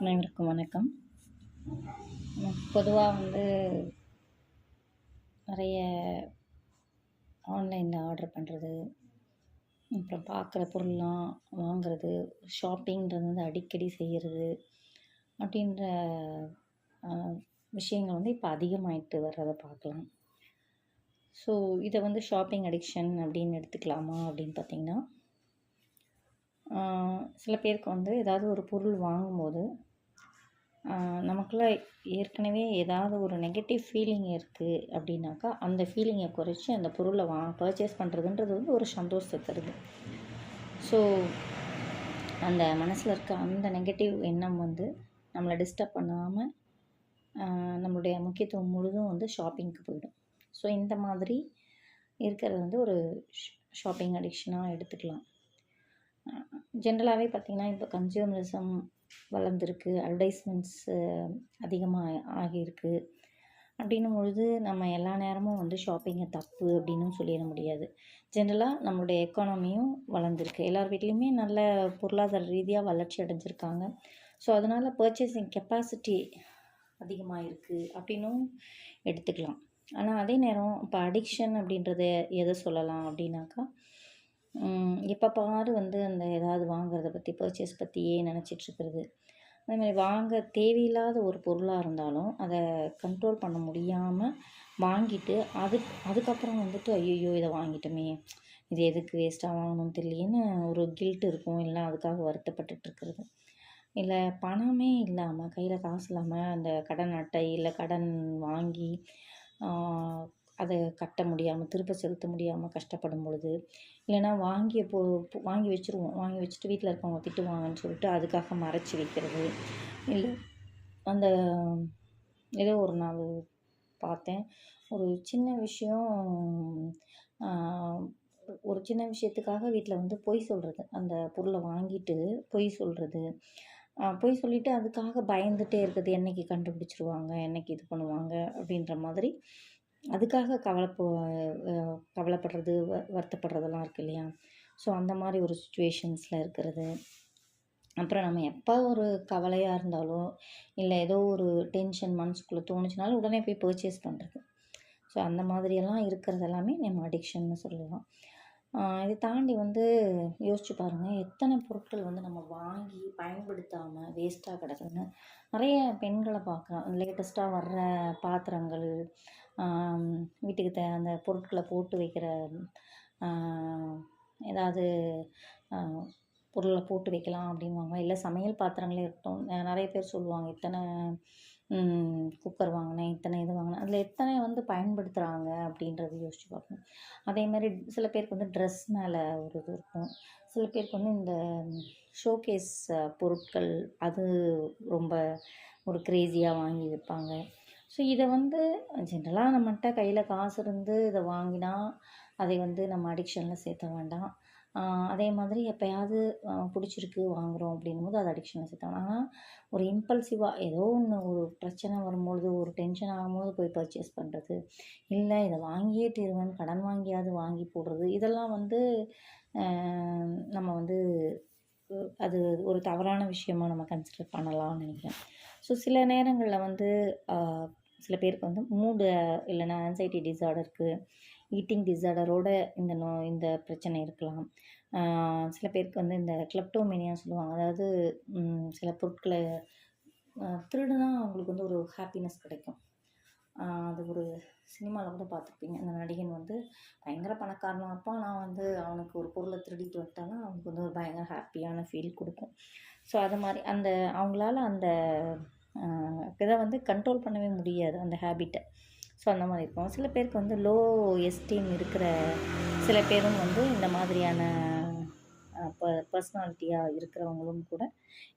அனைவருக்கும் வணக்கம். பொதுவாக வந்து நிறைய ஆன்லைனில் ஆர்டர் பண்ணுறது அப்புறம் பார்க்குற பொருள்லாம் வாங்குறது ஷாப்பிங்கிறது வந்து அடிக்கடி செய்கிறது அப்படின்ற விஷயங்கள் வந்து இப்போ அதிகமாயிட்டு வர்றதை பார்க்கலாம் ஸோ இதை வந்து ஷாப்பிங் அடிக்ஷன் அப்படின்னு எடுத்துக்கலாமா அப்படின்னு பார்த்தீங்கன்னா சில பேருக்கு வந்து ஏதாவது ஒரு பொருள் வாங்கும்போது நமக்குள்ள ஏற்கனவே ஏதாவது ஒரு நெகட்டிவ் ஃபீலிங் இருக்குது அப்படின்னாக்கா அந்த ஃபீலிங்கை குறைச்சி அந்த பொருளை வா பர்ச்சேஸ் பண்ணுறதுன்றது வந்து ஒரு சந்தோஷத்தை தருது. ஸோ அந்த மனசில் இருக்க அந்த நெகட்டிவ் எண்ணம் வந்து நம்மளை டிஸ்டர்ப் பண்ணாமல் நம்மளுடைய முக்கியத்துவம் முழுதும் வந்து ஷாப்பிங்க்கு போயிடும். ஸோ இந்த மாதிரி இருக்கிறது வந்து ஒரு ஷாப்பிங் அடிக்ஷனாக எடுத்துக்கலாம். ஜென்ரலாகவே பார்த்திங்கன்னா இப்போ கன்சியூமரிசம் வளர்ந்துருக்கு அட்வர்டைஸ்மெண்ட்ஸு அதிகமாக ஆகியிருக்கு. அப்படின்னும் பொழுது நம்ம எல்லா நேரமும் வந்து ஷாப்பிங்கை தப்பு அப்படின்னும் சொல்லிட முடியாது. ஜென்ரலாக நம்மளுடைய எக்கானமியும் வளர்ந்துருக்கு. எல்லார் வீட்லேயுமே நல்ல பொருளாதார ரீதியாக வளர்ச்சி அடைஞ்சிருக்காங்க. ஸோ அதனால் பர்ச்சேசிங் கெப்பாசிட்டி அதிகமாக இருக்குது அப்படின்னும் எடுத்துக்கலாம். ஆனால் அதே நேரம் இப்போ அடிக்ஷன் அப்படின்றத எதை சொல்லலாம் அப்படின்னாக்கா எப்போ பாரு வந்து அந்த ஏதாவது வாங்குறத பற்றி பர்ச்சேஸ் பற்றியே நினச்சிட்ருக்கிறது. அதேமாதிரி வாங்க தேவையில்லாத ஒரு பொருளாக இருந்தாலும் அதை கண்ட்ரோல் பண்ண முடியாமல் வாங்கிட்டு அது அதுக்கப்புறம் வந்துட்டு ஐயோ இதை வாங்கிட்டோமே. இது எதுக்கு வேஸ்ட்டாக வாங்கணும்னு தெரியலேன்னு ஒரு கில்ட் இருக்கும். இல்லை அதுக்காக வருத்தப்பட்டுட்ருக்கிறது. இல்லை பணமே இல்லாமல் கையில் காசு இல்லாமல் அந்த கடன் அட்டை இல்லை கடன் வாங்கி அதை கட்ட முடியாமல் திருப்ப செலுத்த முடியாமல் கஷ்டப்படும் பொழுது இல்லைன்னா வாங்கிய போ வாங்கி வச்சுருவோம். வாங்கி வச்சுட்டு வீட்டில் இருக்கவங்க திட்டுவாங்கன்னு சொல்லிட்டு அதுக்காக மறைச்சி வைக்கிறது. இல்லை அந்த ஏதோ ஒரு நாள் பார்த்தேன். ஒரு சின்ன விஷயம் ஒரு சின்ன விஷயத்துக்காக வீட்டில் வந்து பொய் சொல்கிறது அந்த பொருளை வாங்கிட்டு பொய் சொல்கிறது பொய் சொல்லிவிட்டு அதுக்காக பயந்துகிட்டே இருக்கிறது. என்றைக்கு கண்டுபிடிச்சிருவாங்க? என்றைக்கு இது பண்ணுவாங்க? அப்படின்ற மாதிரி அதுக்காக கவலைப்போ கவலைப்படுறது வ வருத்தப்படுறதெல்லாம் இருக்குது இல்லையா? ஸோ அந்த மாதிரி ஒரு சுச்சுவேஷன்ஸில் இருக்கிறது. அப்புறம் நம்ம எப்போ ஒரு கவலையாக இருந்தாலும் இல்லை ஏதோ ஒரு டென்ஷன் மனசுக்குள்ளே தோணுச்சுனாலும் உடனே போய் பர்ச்சேஸ் பண்ணுறது ஸோ அந்த மாதிரியெல்லாம் இருக்கிறது எல்லாமே நம்ம அடிக்ஷன்னு சொல்லலாம். இதை தாண்டி வந்து யோசிச்சு பாருங்கள் எத்தனை பொருட்கள் வந்து நம்ம வாங்கி பயன்படுத்தாமல் வேஸ்ட்டாக கிடக்குதுன்னு நிறைய பெண்களை பார்க்கலாம். லேட்டஸ்ட்டாக வர்ற பாத்திரங்கள் வீட்டுக்கு தே அந்த பொருட்களை போட்டு வைக்கிற ஏதாவது பொருளை போட்டு வைக்கலாம் அப்படின்வாங்க இல்லை சமையல் பாத்திரங்களே இருக்கட்டும். நிறைய பேர் சொல்லுவாங்க இத்தனை குக்கர் வாங்கினேன் இத்தனை இது வாங்கினேன். அதில் எத்தனை வந்து பயன்படுத்துகிறாங்க அப்படின்றது யோசிச்சு பார்க்கணும் அதேமாதிரி சில பேருக்கு வந்து ட்ரெஸ் மேலே ஒரு இது இருக்கும். சில பேருக்கு வந்து இந்த ஷோகேஸ் பொருட்கள் அது ரொம்ப ஒரு க்ரேஸியாக வாங்கி வைப்பாங்க ஸோ இதை வந்து ஜென்ரலாக நம்மகிட்ட கையில் காசு இருந்து இதை வாங்கினா அதை வந்து நம்ம அடிக்ஷனில் சேர்த்த வேண்டாம். அதே மாதிரி எப்போயாவது பிடிச்சிருக்கு வாங்குகிறோம் அப்படிங்கும்போது அது அடிக்ஷனில் சேர்த்த வேண்டாம். ஆனால் ஒரு இம்பல்சிவாக ஏதோ ஒன்று ஒரு பிரச்சனை வரும்பொழுது ஒரு டென்ஷன் ஆகும்போது போய் பர்ச்சேஸ் பண்ணுறது இல்லை இதை வாங்கியே தீருவேன் கடன் வாங்கியாவது வாங்கி போடுறது. இதெல்லாம் வந்து நம்ம வந்து அது ஒரு தவறான விஷயமாக நம்ம கன்சிடர் பண்ணலாம்னு நினைக்கிறேன். ஸோ சில நேரங்களில் வந்து சில பேருக்கு வந்து மூடு இல்லைன்னா ஆன்சைட்டி டிசார்டருக்கு ஈட்டிங் டிஸார்டரோட இந்த நோ இந்த பிரச்சனை இருக்கலாம். சில பேருக்கு வந்து இந்த கிளப்டோமேனியா சொல்லுவாங்க. அதாவது சில பொருட்களை திருடுனா அவங்களுக்கு வந்து ஒரு ஹாப்பினஸ் கிடைக்கும். அது ஒரு சினிமாவில் கூட பார்த்துருப்பீங்க. அந்த நடிகன் வந்து பயங்கர பணக்காரனாக இருப்பான் நான் வந்து அவனுக்கு ஒரு பொருளை திருடிட்டு வந்துட்டானா அவனுக்கு வந்து ஒரு பயங்கர ஹாப்பியான ஃபீல் கொடுக்கும். ஸோ அது மாதிரி அந்த அவங்களால அந்த இதை வந்து கண்ட்ரோல் பண்ணவே முடியாது அந்த ஹேபிட்டை ஸோ அந்த மாதிரி இருக்கும். சில பேருக்கு வந்து லோ எஸ்டீம் இருக்கிற சில பேரும் வந்து இந்த மாதிரியான ப பர்சனாலிட்டியாக இருக்கிறவங்களும் கூட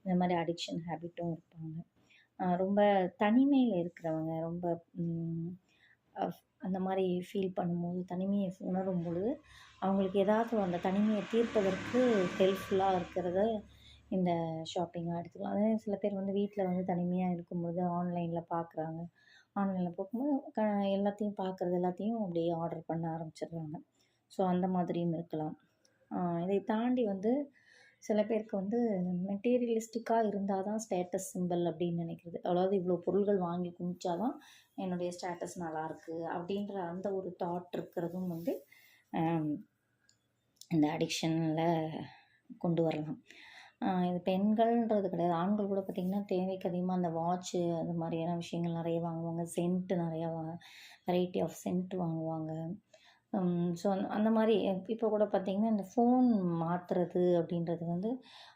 இந்த மாதிரி அடிக்ஷன் ஹேபிட்டும் இருப்பாங்க. ரொம்ப தனிமையில் இருக்கிறவங்க ரொம்ப அந்த மாதிரி ஃபீல் பண்ணும்போது தனிமையை உணரும் பொழுது அவங்களுக்கு ஏதாவது அந்த தனிமையை தீர்ப்பதற்கு ஹெல்ப்ஃபுல்லாக இருக்கிறத இந்த ஷாப்பிங்காக எடுத்துக்கலாம். அதே சில பேர் வந்து வீட்டில் வந்து தனிமையாக இருக்கும்போது ஆன்லைனில் பார்க்குறாங்க ஆன்லைனில் பார்க்கும்போது க எல்லாத்தையும் பார்க்குறது எல்லாத்தையும் அப்படியே ஆர்டர் பண்ண ஆரம்பிச்சிடுறாங்க. ஸோ அந்த மாதிரியும் இருக்கலாம். இதை தாண்டி வந்து சில பேருக்கு வந்து மெட்டீரியலிஸ்டிக்காக இருந்தால் தான் ஸ்டேட்டஸ் சிம்பிள் அப்படின்னு நினைக்கிறது. அதாவது இவ்வளோ பொருள்கள் வாங்கி குமிச்சா தான் என்னுடைய ஸ்டேட்டஸ் நல்லாயிருக்கு அப்படின்ற அந்த ஒரு தாட் இருக்கிறதும் வந்து இந்த அடிக்ஷனில் கொண்டு வரலாம். இது பெண்கள்ன்றது கிடையாது. ஆண்கள் கூட பார்த்திங்கன்னா தேவைக்கு அதிகமாக அந்த வாட்ச்சு அது மாதிரியான விஷயங்கள் நிறைய வாங்குவாங்க. சென்ட்டு நிறையா வாங்க வெரைட்டி ஆஃப் சென்ட் வாங்குவாங்க. ஸோ அந்த மாதிரி இப்போ கூட பார்த்திங்கன்னா இந்த ஃபோன் மாற்றுறது அப்படின்றது வந்து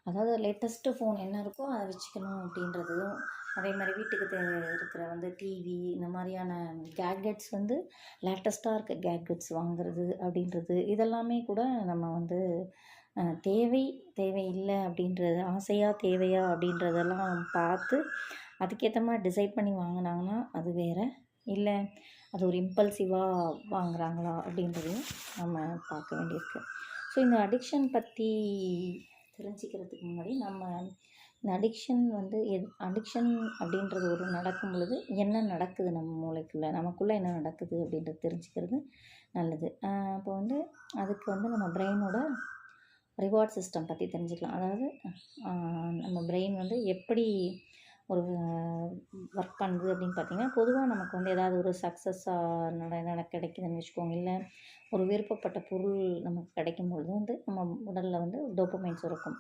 அதாவது லேட்டஸ்ட்டு ஃபோன் என்ன இருக்கோ அதை வச்சுக்கணும் அப்படின்றதும் அதே மாதிரி வீட்டுக்கு தே இருக்கிற வந்து டிவி இந்த மாதிரியான கேட்கெட்ஸ் வந்து லேட்டஸ்ட்டாக இருக்க கேட்கெட்ஸ் வாங்குறது அப்படின்றது இதெல்லாமே கூட நம்ம வந்து தேவை தேவை இல்லை அப்படின்றது ஆசையாக தேவையா அப்படின்றதெல்லாம் பார்த்து அதுக்கேற்ற மாதிரி டிசைட் பண்ணி வாங்கினாங்கன்னா அது வேறு இல்லை. அது ஒரு இம்பல்சிவாக வாங்குறாங்களா அப்படின்றதையும் நம்ம பார்க்க வேண்டியிருக்கு. ஸோ இந்த அடிக்ஷன் பற்றி தெரிஞ்சுக்கிறதுக்கு முன்னாடி நம்ம இந்த அடிக்ஷன் வந்து எது அடிக்ஷன் அப்படின்றது ஒரு நடக்கும் பொழுது என்ன நடக்குது நம்ம மூளைக்குள்ளே நமக்குள்ளே என்ன நடக்குது அப்படின்றது தெரிஞ்சுக்கிறது நல்லது. இப்போ வந்து அதுக்கு வந்து நம்ம பிரெயினோட ரிவார்ட் சிஸ்டம் பற்றி தெரிஞ்சுக்கலாம். அதாவது நம்ம பிரெயின் வந்து எப்படி ஒரு ஒர்க் பண்ணுது அப்படின்னு பார்த்தீங்கன்னா பொதுவாக நமக்கு வந்து ஏதாவது ஒரு சக்ஸஸாக நட நட கிடைக்குதுன்னு வச்சுக்கோங்க. இல்லை ஒரு விருப்பப்பட்ட பொருள் நமக்கு கிடைக்கும் பொழுது வந்து நம்ம உடலில் வந்து டோப்பமைன் சுரக்கும்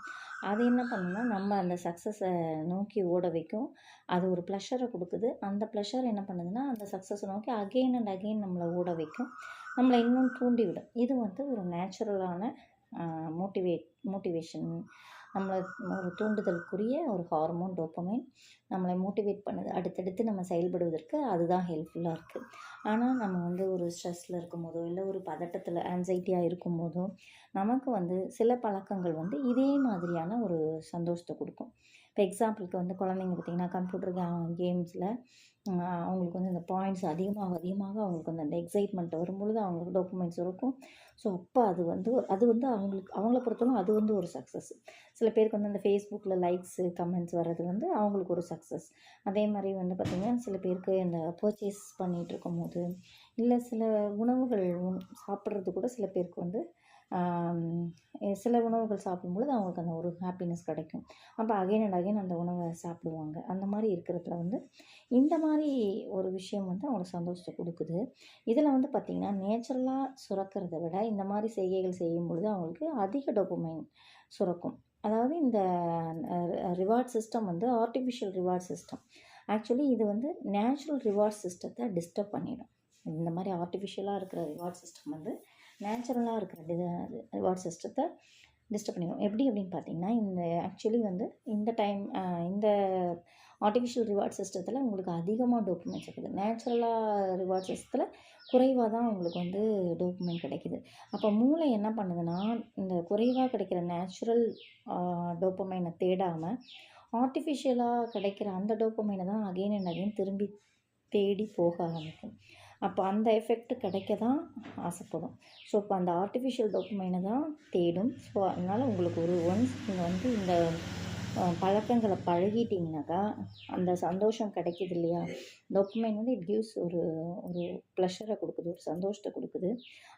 அது என்ன பண்ணுன்னா நம்ம அந்த சக்ஸஸை நோக்கி ஓட வைக்கும். அது ஒரு ப்ளஷரை கொடுக்குது. அந்த ப்ளஷர் என்ன பண்ணுதுன்னா அந்த சக்ஸஸை நோக்கி அகெயின் அண்ட் அகெயின் நம்மளை ஓட வைக்கும். நம்மளை இன்னும் தூண்டிவிடும். இது வந்து ஒரு நேச்சுரலான மோட்டிவேட் மோட்டிவேஷன் நம்மளை ஒரு தூண்டுதலுக்குரிய ஒரு ஹார்மோன் டோப்பமைன் நம்மளை மோட்டிவேட் பண்ணுது. அடுத்தடுத்து நம்ம செயல்படுவதற்கு அதுதான் ஹெல்ப்ஃபுல்லாக இருக்குது ஆனால் நம்ம வந்து ஒரு ஸ்ட்ரெஸ்ஸில் இருக்கும்போதோ இல்லை ஒரு பதட்டத்தில் ஆன்சைட்டியாக இருக்கும்போதோ நமக்கு வந்து சில பழக்கங்கள் வந்து இதே மாதிரியான ஒரு சந்தோஷத்தை கொடுக்கும். இப்போ எக்ஸாம்பிளுக்கு வந்து குழந்தைங்க பார்த்திங்கன்னா கம்ப்யூட்டர் கேம்ஸில் அவங்களுக்கு வந்து இந்த பாயிண்ட்ஸ் அதிகமாக அதிகமாக அவங்களுக்கு வந்து அந்த எக்ஸைட்மெண்ட் வரும்பொழுது அவங்களுக்கு டாக்குமெண்ட்ஸ் இருக்கும். ஸோ அப்போ அது வந்து அது வந்து அவங்களுக்கு அவங்கள பொறுத்தவரை அது வந்து ஒரு சக்ஸஸ் சில பேருக்கு வந்து அந்த ஃபேஸ்புக்கில் லைக்ஸு கமெண்ட்ஸ் வர்றது வந்து அவங்களுக்கு ஒரு சக்ஸஸ் அதே மாதிரி வந்து பார்த்திங்கன்னா சில பேருக்கு இந்த பர்ச்சேஸ் பண்ணிகிட்டு இருக்கும்போது இல்லை சில உணவுகள் சாப்பிட்றது கூட சில பேருக்கு வந்து சில உணவுகள் சாப்பிடும்பொழுது அவங்களுக்கு அந்த ஒரு ஹாப்பினஸ் கிடைக்கும். அப்போ அகைன் அண்ட் அகைன் அந்த உணவை சாப்பிடுவாங்க. அந்த மாதிரி இருக்கிறதுல வந்து இந்த மாதிரி ஒரு விஷயம் வந்து அவங்களுக்கு சந்தோஷத்தை கொடுக்குது. இதில் வந்து பார்த்திங்கன்னா நேச்சுரலாக சுரக்கிறத விட இந்த மாதிரி செய்கைகள் செய்யும் பொழுது அவங்களுக்கு அதிக டொபமைன் சுரக்கும். அதாவது இந்த ரிவார்ட் சிஸ்டம் வந்து ஆர்டிஃபிஷியல் ரிவார்ட் சிஸ்டம் ஆக்சுவலி இது வந்து நேச்சுரல் ரிவார்ட் சிஸ்டத்தை டிஸ்டர்ப் பண்ணிடும். இந்த மாதிரி ஆர்டிஃபிஷியலாக இருக்கிற ரிவார்ட் சிஸ்டம் வந்து நேச்சுரலாக இருக்கிற ரிவார்ட் சிஸ்டத்தை டிஸ்டர்ப் பண்ணிடும் எப்படி அப்படின்னு பார்த்தீங்கன்னா இந்த ஆக்சுவலி வந்து இந்த டைம் இந்த ஆர்டிஃபிஷியல் ரிவார்ட் சிஸ்டத்தில் உங்களுக்கு அதிகமாக டோக்குமெண்ட்ஸ் இருக்குது. நேச்சுரலாக ரிவார்ட் சிஸ்டத்தில் குறைவாக தான் உங்களுக்கு வந்து டோக்குமெண்ட் கிடைக்குது. அப்போ மூளை என்ன பண்ணுதுன்னா இந்த குறைவாக கிடைக்கிற நேச்சுரல் டோப்பமைனை தேடாமல் ஆர்டிஃபிஷியலாக கிடைக்கிற அந்த டோப்பமைனை தான் அகைன் அண்ட் அகைன் திரும்பி தேடி போக ஆரம்பிக்கும். அப்போ அந்த எஃபெக்ட் கிடைக்க தான் ஆசைப்படும். ஸோ இப்போ அந்த ஆர்டிஃபிஷியல் டோப்பமைனை தான் தேடும். ஸோ அதனால் உங்களுக்கு ஒரு ஒன்ஸ் நீங்கள் வந்து இந்த பழக்கங்களை பழகிட்டிங்கனாக்கா அந்த சந்தோஷம் கிடைக்குது இல்லையா? டொப்பமைன் வந்து இட் கிவ்ஸ் ஒரு ஒரு ப்ளஷரை கொடுக்குது ஒரு சந்தோஷத்தை கொடுக்குது.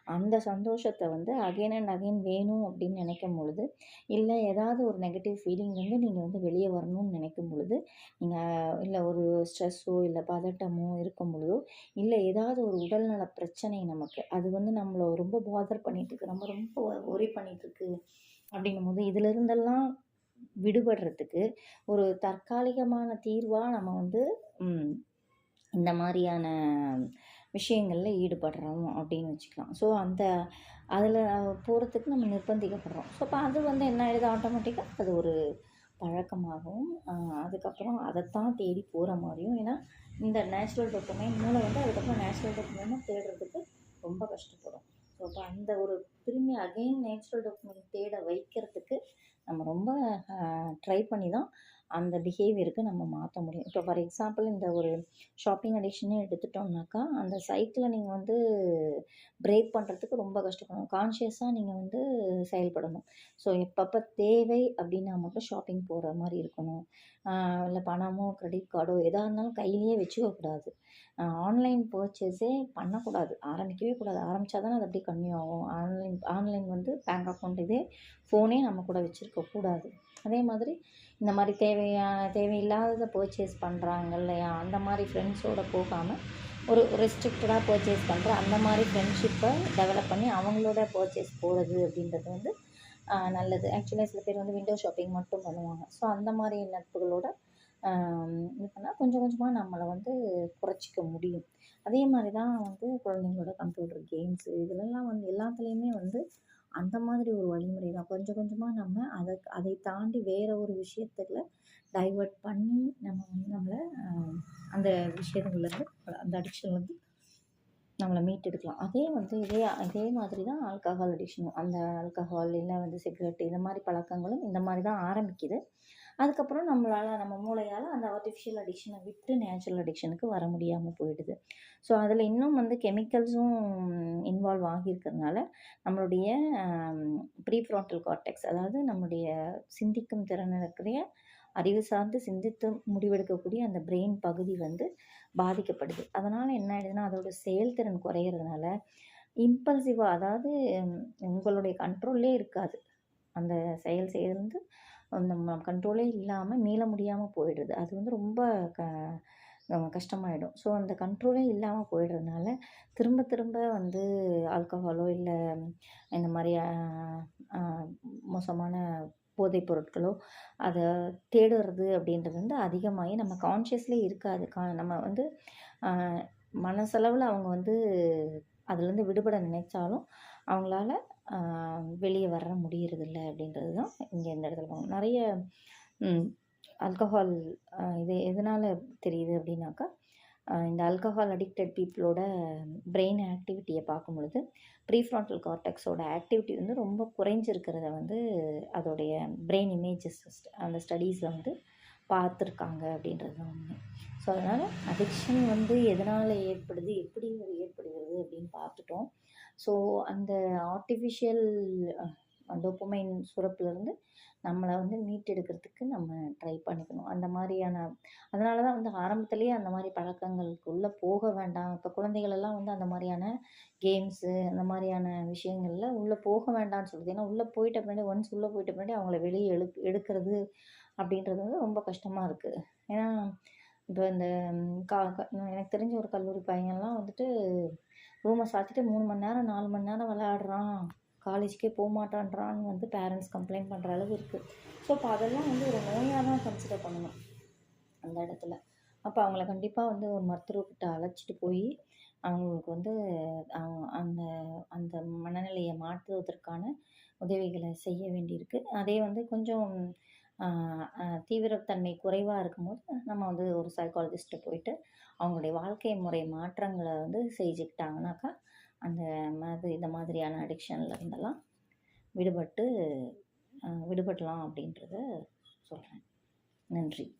அந்த சந்தோஷத்தை வந்து அகைன் அண்ட் அகைன் வேணும் அப்படின்னு நினைக்கும் பொழுது இல்லை ஏதாவது ஒரு நெகட்டிவ் ஃபீலிங் வந்து நீங்கள் வந்து வெளியே வரணும்னு நினைக்கும் பொழுது நீங்கள் இல்லை ஒரு ஸ்ட்ரெஸ்ஸோ இல்லை பதட்டமோ இருக்கும் பொழுதோ இல்லை ஏதாவது ஒரு உடல்நல பிரச்சனை நமக்கு அது வந்து நம்மளை ரொம்ப பாதர் பண்ணிகிட்ருக்கு நம்ம ரொம்ப ஒரி பண்ணிகிட்ருக்கு அப்படின்னும் போது இதிலிருந்தெல்லாம் விடுபடுறதுக்கு ஒரு தற்காலிகமான தீர்வாக நம்ம வந்து இந்த மாதிரியான விஷயங்களில் ஈடுபடுறோம் அப்படின்னு வச்சுக்கலாம். ஸோ அந்த அதில் போகிறதுக்கு நம்ம நிர்பந்திக்கப்படுறோம். ஸோ அப்போ அது வந்து என்ன ஆகிடுது ஆட்டோமேட்டிக்காக அது ஒரு பழக்கமாகவும் அதுக்கப்புறம் அதைத்தான் தேடி போகிற மாதிரியும் ஏன்னா இந்த நேச்சுரல் டொக்குமெண்ட் மூளை வந்து அதுக்கப்புறம் நேச்சுரல் டாக்குமெண்ட் தேடுறதுக்கு ரொம்ப கஷ்டப்படும். ஸோ அப்போ அந்த ஒரு திரும்பி அகைன் நேச்சுரல் டாக்குமெண்ட் தேட வைக்கிறதுக்கு நம்ம ரொம்ப ட்ரை பண்ணி தான் அந்த பிஹேவியருக்கு நம்ம மாற்ற முடியும். இப்போ ஃபார் எக்ஸாம்பிள் இந்த ஒரு ஷாப்பிங் அடிக்ஷனே எடுத்துட்டோம்னாக்கா அந்த சைக்கிளை நீங்கள் வந்து பிரேக் பண்ணுறதுக்கு ரொம்ப கஷ்டப்படணும். கான்ஷியஸாக நீங்கள் வந்து செயல்படணும். ஸோ எப்பப்போ தேவை அப்படின்னா மட்டும் ஷாப்பிங் போகிற மாதிரி இருக்கணும். இல்லை பணமோ கிரெடிட் கார்டோ எதாக இருந்தாலும் கையிலேயே வச்சுக்கக்கூடாது ஆன்லைன் பர்ச்சேஸே பண்ணக்கூடாது. ஆரம்பிக்கவே கூடாது. ஆரம்பித்தா தானே அது அப்படியே கன்டினியூ ஆகும். ஆன்லைன் ஆன்லைன் வந்து பேங்க் அக்கௌண்ட் இதே ஃபோனே நம்ம கூட வச்சுருக்கக்கூடாது அதே மாதிரி இந்த மாதிரி தேவையான தேவையில்லாததை பர்ச்சேஸ் பண்ணுறாங்க இல்லையா அந்த மாதிரி ஃப்ரெண்ட்ஸோடு போகாமல் ஒரு ரெஸ்ட்ரிக்டடாக பர்ச்சேஸ் பண்ணுற அந்த மாதிரி ஃப்ரெண்ட்ஷிப்பை டெவலப் பண்ணி அவங்களோட பர்ச்சேஸ் போகிறது அப்படின்றது வந்து நல்லது. ஆக்சுவலாக சில பேர் வந்து விண்டோ ஷாப்பிங் மட்டும் பண்ணுவாங்க. ஸோ அந்த மாதிரி நட்புகளோட இது பண்ணால் கொஞ்சம் கொஞ்சமாக நம்மளை வந்து குறைச்சிக்க முடியும். அதே மாதிரி தான் வந்து குழந்தைங்களோட கம்ப்யூட்டர் கேம்ஸு இதிலெல்லாம் வந்து எல்லாத்துலேயுமே வந்து அந்த மாதிரி ஒரு வழிமுறை தான். கொஞ்சம் கொஞ்சமாக நம்ம அதை அதை தாண்டி வேறு ஒரு விஷயத்துல டைவர்ட் பண்ணி நம்ம வந்து நம்மளை அந்த விஷயங்கள்லேருந்து அந்த அடிக்ஷன்லேருந்து நம்மளை மீட்டெடுக்கலாம். அதே வந்து இதே இதே மாதிரி தான் ஆல்கஹால் அடிக்ஷனும் அந்த ஆல்கஹால் இல்லை வந்து சிகரெட் இந்த மாதிரி பழக்கங்களும் இந்த மாதிரி தான் ஆரம்பிக்குது. அதுக்கப்புறம் நம்மளால் நம்ம மூளையால் அந்த ஆர்டிஃபிஷியல் அடிக்ஷனை விட்டு நேச்சுரல் அடிக்ஷனுக்கு வர முடியாமல் போயிடுது. ஸோ அதில் இன்னும் வந்து கெமிக்கல்ஸும் இன்வால்வ் ஆகியிருக்கிறதுனால நம்மளுடைய ப்ரீ ஃப்ராண்டல் கார்டெக்ஸ் அதாவது நம்முடைய சிந்திக்கும் திறன் இருக்கிற அறிவு சார்ந்து சிந்தித்து முடிவெடுக்கக்கூடிய அந்த பிரெயின் பகுதி வந்து பாதிக்கப்படுது. அதனால் என்ன ஆயிடுதுன்னா அதோட செயல்திறன் குறையிறதுனால இம்பல்சிவாக அதாவது உங்களுடைய கண்ட்ரோல்லே இருக்காது. அந்த செயல் செய்து நம்ம கண்ட்ரோலே இல்லாமல் மீள முடியாமல் போயிடுது. அது வந்து ரொம்ப க கஷ்டமாயிடும். ஸோ அந்த கண்ட்ரோலே இல்லாமல் போயிடுறதுனால திரும்ப திரும்ப வந்து ஆல்கஹாலோ இல்லை இந்த மாதிரி மோசமான போதைப் பொருட்களோ அதை தேடுறது அப்படின்றது வந்து அதிகமாகி நம்ம கான்ஷியஸ்லேயே இருக்காது. கா நம்ம வந்து மனசளவில் அவங்க வந்து அதுலேருந்து விடுபட நினைச்சாலும் அவங்களால வெளியே வர முடியறதில்ல அப்படின்றது தான் இங்கே இந்த இடத்துல நிறைய ஆல்கஹால் இது எதனால் தெரியுது அப்படின்னாக்கா இந்த ஆல்கஹால் அடிக்டட் பீப்புளோட பிரெயின் ஆக்டிவிட்டியை பார்க்கும் பொழுது ப்ரீஃப்ராண்டல் கார்டெக்ஸோட ஆக்டிவிட்டி வந்து ரொம்ப குறைஞ்சிருக்கிறத வந்து அதோடைய பிரெயின் இமேஜஸ் அந்த ஸ்டடீஸில் வந்து பார்த்துருக்காங்க அப்படின்றது தான் உண்மை. ஸோ அதனால் அடிக்ஷன் வந்து எதனால் ஏற்படுது எப்படி ஏற்படுகிறது அப்படின்னு பார்த்துட்டோம். ஸோ அந்த ஆர்டிஃபிஷியல் டோப்பமைன் சுரப்புலேருந்து நம்மளை வந்து மீட்டெடுக்கிறதுக்கு நம்ம ட்ரை பண்ணிக்கணும். அந்த மாதிரியான அதனால தான் வந்து ஆரம்பத்துலேயே அந்த மாதிரி பழக்கங்களுக்குள்ளே போக வேண்டாம். இப்போ குழந்தைகளெல்லாம் வந்து அந்த மாதிரியான கேம்ஸு அந்த மாதிரியான விஷயங்களில் உள்ளே போக வேண்டாம்னு சொல்லுது ஏன்னா உள்ளே போயிட்ட பின்னாடி ஒன்ஸ் உள்ளே போயிட்ட பின்னாடி அவங்கள வெளியே எழு எடுக்கிறது அப்படின்றது வந்து ரொம்ப கஷ்டமாக இருக்குது ஏன்னா இப்போ இந்த கா எனக்கு தெரிஞ்ச ஒரு கல்லூரி பையன்லாம் வந்துட்டு ரூமை சாத்திட்டு மூணு மணி நேரம் நாலு மணி நேரம் விளையாடுறான். காலேஜுக்கே போக மாட்டான்றான்னு வந்து பேரண்ட்ஸ் கம்ப்ளைண்ட் பண்ணுற அளவு இருக்குது ஸோ இப்போ அதெல்லாம் வந்து ஒரு நோயாக தான் கன்சிடர் பண்ணணும். அந்த இடத்துல. அப்போ அவங்கள கண்டிப்பாக வந்து ஒரு மருத்துவர்கிட்ட அழைச்சிட்டு போய் அவங்களுக்கு வந்து அந்த அந்த மனநிலையை மாற்றுவதற்கான உதவிகளை செய்ய வேண்டியிருக்கு. அதே வந்து கொஞ்சம் தீவிரத்தன்மை குறைவாக இருக்கும்போது நம்ம வந்து ஒரு சைக்காலஜிஸ்ட்டை போயிட்டு அவங்களுடைய வாழ்க்கை முறை மாற்றங்களை வந்து செஞ்சுக்கிட்டாங்கனாக்கா அந்த மாதிரி இந்த மாதிரியான அடிக்ஷனில் இருந்தெல்லாம் விடுபட்டு விடுபடலாம் அப்படின்றத சொல்கிறேன் நன்றி.